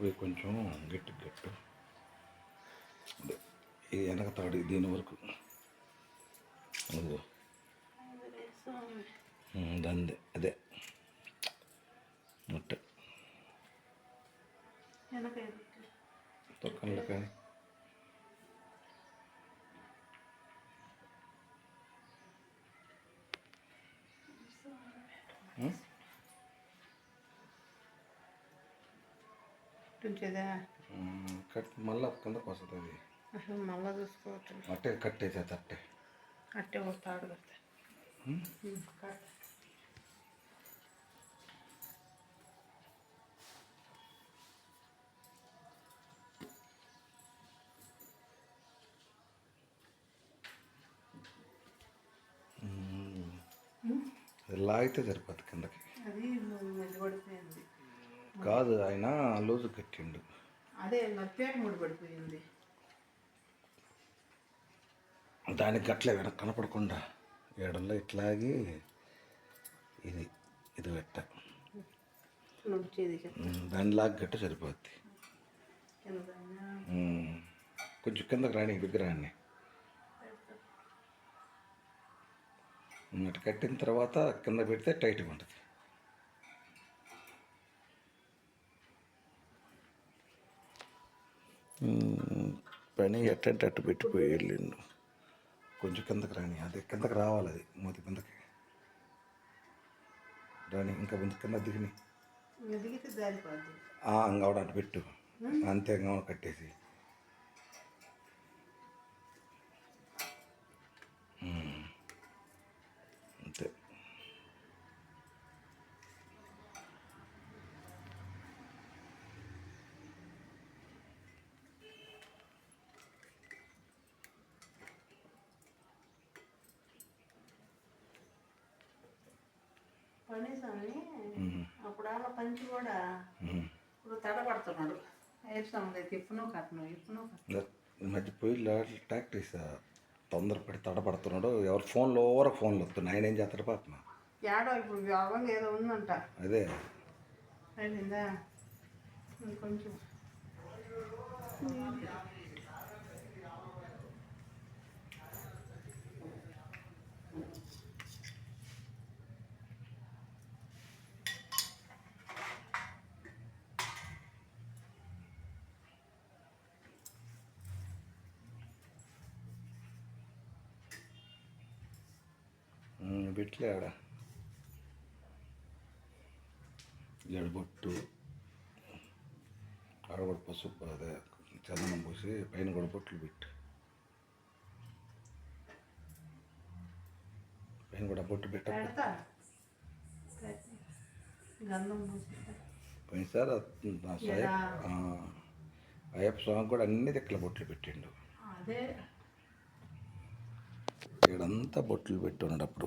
ఒక్క కొంచెం గట్టి గట్టు. అదే ఇది వెనక తాడు దీని వరకు. అదిగో. స్వామి దందే అదే. అట్ట వెనక ఉంచేదా కట్ మళ్ళీ కిందకు వస్తుంది అది అసలు మళ్ళా చూసుకోవచ్చు. అట్టే కట్టేసే అట్టే అట్టే వస్తాడు కట్ అది లాగితే సరిపోద్ది కిందకి. అది ముడిపడిపోయింది కాదు ఆయన లూజు కట్టిండు. అదే మర్పేట ముడిపడిపోయింది దానికి గట్లే వెనక కనపడకుండా ఏడల్లో ఇట్లాగి ఇది ఇది పెట్ట నొచ్చేది ఉమ్, దాని లాగి గట్ట సరిపోద్ది. కొంచెం కిందకి రాని విగ్రహాన్ని. అటు కట్టిన తర్వాత కింద పెడితే టైట్గా ఉంటుంది. పని ఎట్టంటే అట్టు పెట్టిపోయి వెళ్ళిండు. కొంచెం కిందకి రాని అది కిందకి రావాలి అది మూతి కిందకి. రాని ఇంకా ముందు కింద దిగిని. అంగవడ అటు పెట్టు. అంతే కట్టేసి. పని స్వామి. అప్పుడు అలా పంచి కూడా. ఇప్పుడు తడబడుతున్నాడు. వేస్తాము తిప్పును కట్టను ఇప్పును మధ్య పోయి టాక్టీస్ తొందరపడి తడబడుతున్నాడు. ఎవరు ఫోన్లో ఓవరకు ఫోన్లు వస్తున్నాయి? ఆయన ఏం చేస్తాడు పాపన ఏడో ఇప్పుడు వ్యాపంగా ఏదో ఉందంట. అదే. అయిపోయిందా ఇంకొంచెం. ఉమ్, బిట్లే ఆడ. జడబొట్టు ఆడ కూడా పసుపు అదే చందనం పూసి పైన కూడా బొట్లు పెట్టు. పైన కూడా బొట్టు పెట్ట. పోయినసారి అయ్యప్ప స్వామి కూడా అన్ని దిక్కల బొట్లు పెట్టిండు. అదే. అంతా బొట్లు పెట్టి అప్పుడు